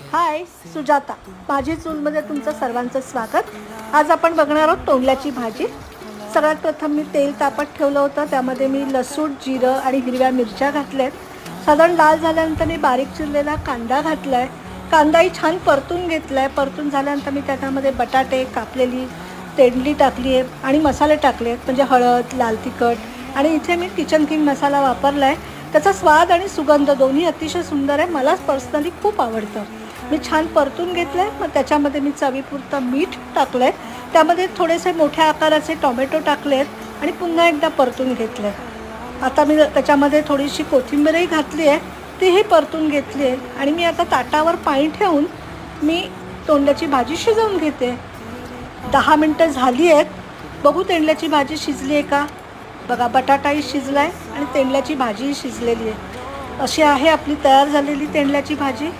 हाय सुजाता. भाजी चूलमध्ये तुमचं सर्वांचं स्वागत. आज आपण बघणार आहोत तोंडल्याची भाजी. सगळ्यात प्रथम मी तेल तापत ठेवलं होतं. त्यामध्ये मी लसूण जिरं आणि हिरव्या मिरच्या घातल्यात. साधारण लाल झाल्यानंतर मी बारीक चिरलेला कांदा घातला आहे कांदाही छान परतून घेतला आहे परतून झाल्यानंतर मी त्याच्यामध्ये बटाटे कापलेली तेंडली टाकली आहे आणि मसाले टाकले आहेत म्हणजे हळद लाल तिखट. आणि इथे मी किचन किंग मसाला वापरला आहे त्याचा स्वाद आणि सुगंध दोन्ही अतिशय सुंदर आहे. मला पर्सनली खूप आवडतं. मी छान परतून घेतलं आहे मग त्याच्यामध्ये मी चवीपुरतं मीठ टाकलं आहे त्यामध्ये थोडेसे मोठ्या आकाराचे टोमॅटो टाकले आहेत आणि पुन्हा एकदा परतून घेतलं आहे आता मी त्याच्यामध्ये थोडीशी कोथिंबीरही घातली आहे. तीही परतून घेतली आहे. आणि मी आता ताटावर पाणी ठेवून मी तोंड्याची भाजी शिजवून घेते. दहा मिनटं झाली आहेत. बघू तेंडल्याची भाजी शिजली आहे का? बघा बटाटाही शिजला आहे आणि तेंडल्याची भाजीही शिजलेली आहे. अशी आहे आपली तयार झालेली तेंडल्याची भाजी.